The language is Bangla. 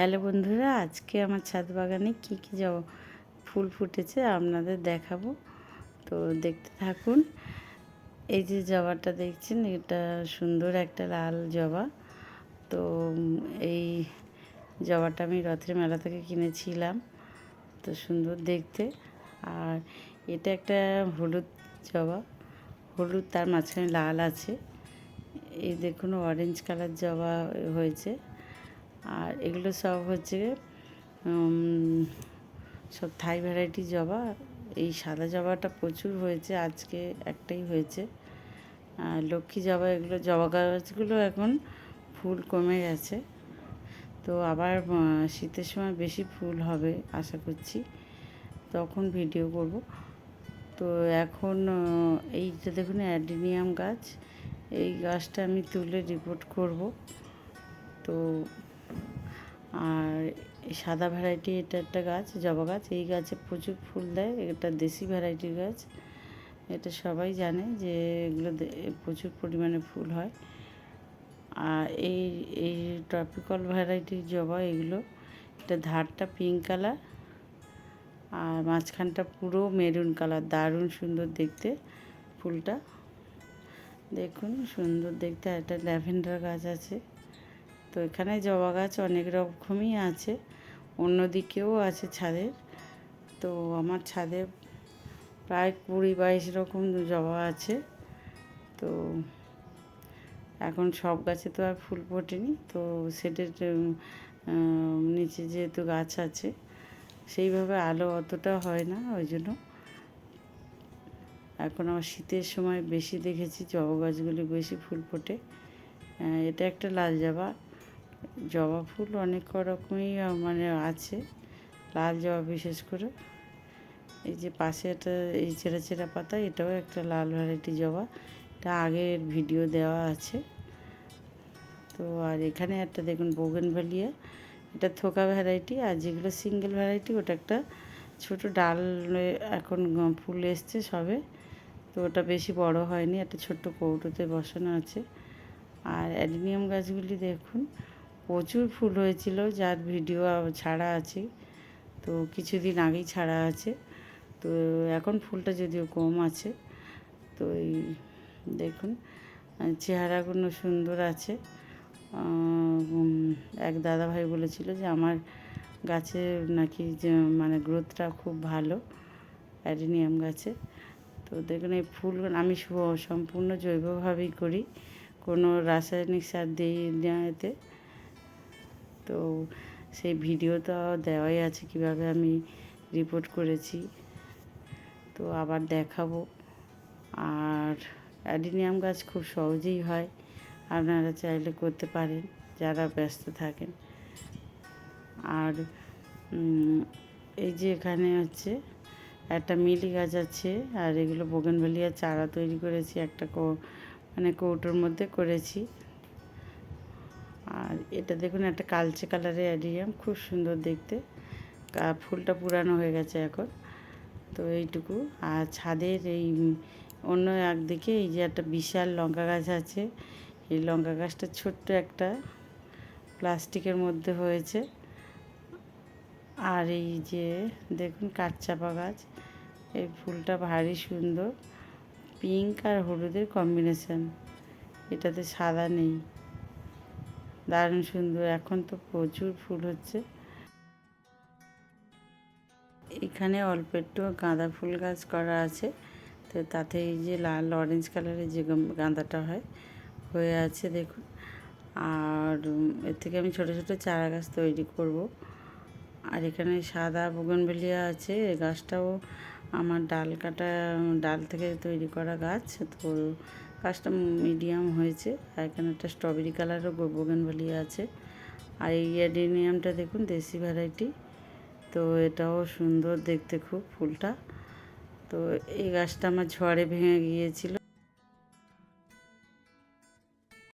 হ্যালো বন্ধুরা, আজকে আমার ছাদ বাগানে কী কী ফুল ফুটেছে আপনাদের দেখাবো। তো দেখতে থাকুন, এই যে জবাটা দেখছেন, এটা সুন্দর একটা লাল জবা। তো এই জবাটা আমি রথের মেলা থেকে কিনেছিলাম, তো সুন্দর দেখতে। আর এটা একটা হলুদ জবা, হলুদ তার মাঝখানে লাল আছে। এই দেখুন অরেঞ্জ কালার জবা হয়েছে। আর এগুলো সব হচ্ছে সব থাই ভ্যারাইটি জবা। এই সাদা জবাটা প্রচুর হয়েছে, আজকে একটাই হয়েছে। আর লক্ষ্মী জবা, এগুলো জবা গাছগুলো এখন ফুল কমে গেছে। তো আবার শীতের সময় বেশি ফুল হবে আশা করছি। তখন ভিডিও করব। তো এখন এইটা দেখুন, অ্যাডিনিয়াম গাছ, এই গাছটা আমি তুলে রিপোর্ট করব। তো আর সাদা ভ্যারাইটি এটা একটা গাছ, জবা গাছ। এই গাছে প্রচুর ফুল দেয়, এটা দেশি ভ্যারাইটির গাছ। এটা সবাই জানে যে এগুলো প্রচুর পরিমাণে ফুল হয়। আর এই এই ট্রপিক্যাল ভ্যারাইটির জবা এগুলো, এটা ধারটা পিঙ্ক কালার আর মাঝখানটা পুরো মেরুন কালার দারুণ সুন্দর দেখতে ফুলটা। দেখুন, সুন্দর দেখতে। একটা ল্যাভেন্ডার গাছ আছে। তো এখানে জবা গাছ অনেক রকমই আছে অন্যদিকেও আছে ছাদের। তো আমার ছাদে প্রায় কুড়ি বাইশ রকম জবা আছে। তো এখন সব গাছে তো আর ফুল ফোটেনি, তো সেটের নিচে যেহেতু গাছ আছে, সেইভাবে আলো অতটা হয় না ওই জন্য। এখন আমার শীতের সময় বেশি দেখেছি জবা গাছগুলি বেশি ফুল ফোটে। এটা একটা লাল জবা। জবা ফুল অনেক রকমই মানে আছে, লাল জবা বিশেষ করে। এই যে পাশে একটা, এই ছেঁড়া ছেঁড়া পাতা, এটাও একটা লাল ভ্যারাইটি জবা। এটা আগের ভিডিও দেওয়া আছে। তো আর এখানে একটা দেখুন বোগেনভ্যালিয়া এটা থোকা ভ্যারাইটি আর যেগুলো সিঙ্গেল ভ্যারাইটি ওটা একটা ছোট ডাল এখন ফুল এসছে সবে। তো ওটা বেশি বড় হয়নি, একটা ছোট্ট কৌটোতে বসানো আছে। আর অ্যাডিনিয়াম গাছগুলি দেখুন প্রচুর ফুল হয়েছিল, যার ভিডিও ছাড়া আছে। তো কিছুদিন আগেই ছাড়া আছে। তো এখন ফুলটা যদিও কম আছে, তো এই দেখুন চেহারাগুলো সুন্দর আছে। এক দাদা ভাই বলেছিল যে আমার গাছে নাকি মানে গ্রোথটা খুব ভালো, অ্যাডিনিয়াম গাছে। তো দেখুন এই ফুল, আমি সম্পূর্ণ জৈবভাবেই করি। কোনো রাসায়নিক সার দিই না এতে। তো সেই ভিডিও তো দেওয়াই আছে কীভাবে আমি রিপোর্ট করেছি। তো আবার দেখাবো। আর অ্যাডিনিয়াম গাছ খুব সহজেই হয়, আপনারা চাইলে করতে পারেন, যারা ব্যস্ত থাকেন। আর এই যে এখানে হচ্ছে একটা মিলি গাছ আছে, আর এগুলো বোগেনভেলিয়ার চারা তৈরি করেছি, একটা মানে কৌটোর মধ্যে করেছি। আর এটা দেখুন, একটা কালচে কালারের অ্যাডিয়াম খুব সুন্দর দেখতে। ফুলটা পুরানো হয়ে গেছে এখন। তো এইটুকু। আর ছাদের এই অন্য একদিকে এই যে একটা বিশাল লঙ্কা গাছ আছে, এই লঙ্কা গাছটা ছোট্ট একটা প্লাস্টিকের মধ্যে হয়েছে। আর এই যে দেখুন, কাঠচাপা গাছ, এই ফুলটা ভারী সুন্দর। পিঙ্ক আর হলুদের কম্বিনেশন। এটাতে সাদা নেই। দারুণ সুন্দর, এখন তো প্রচুর ফুল হচ্ছে। এখানে অল্প একটু গাঁদা ফুল গাছ করা আছে, তো তাতে এই যে লাল অরেঞ্জ কালারের যে গাঁদাটা হয়, হয়ে আছে দেখুন। আর এর থেকে আমি ছোট ছোট চারা গাছ তৈরি করব। আর এখানে সাদা বুগনভেলিয়া আছে গাছটাও আমার ডাল কাটা, ডাল থেকে তৈরি করা গাছ, তো গাছটা মিডিয়াম হয়েছে, আর এখানে একটা স্ট্রবেরি কালারও বুগনভেলিয়া আছে। আর এই অ্যাডিনিয়ামটা দেখুন, দেশি ভ্যারাইটি তো এটাও সুন্দর দেখতে খুব ফুলটা। তো এই গাছটা আমার ঝড়ে ভেঙে গিয়েছিল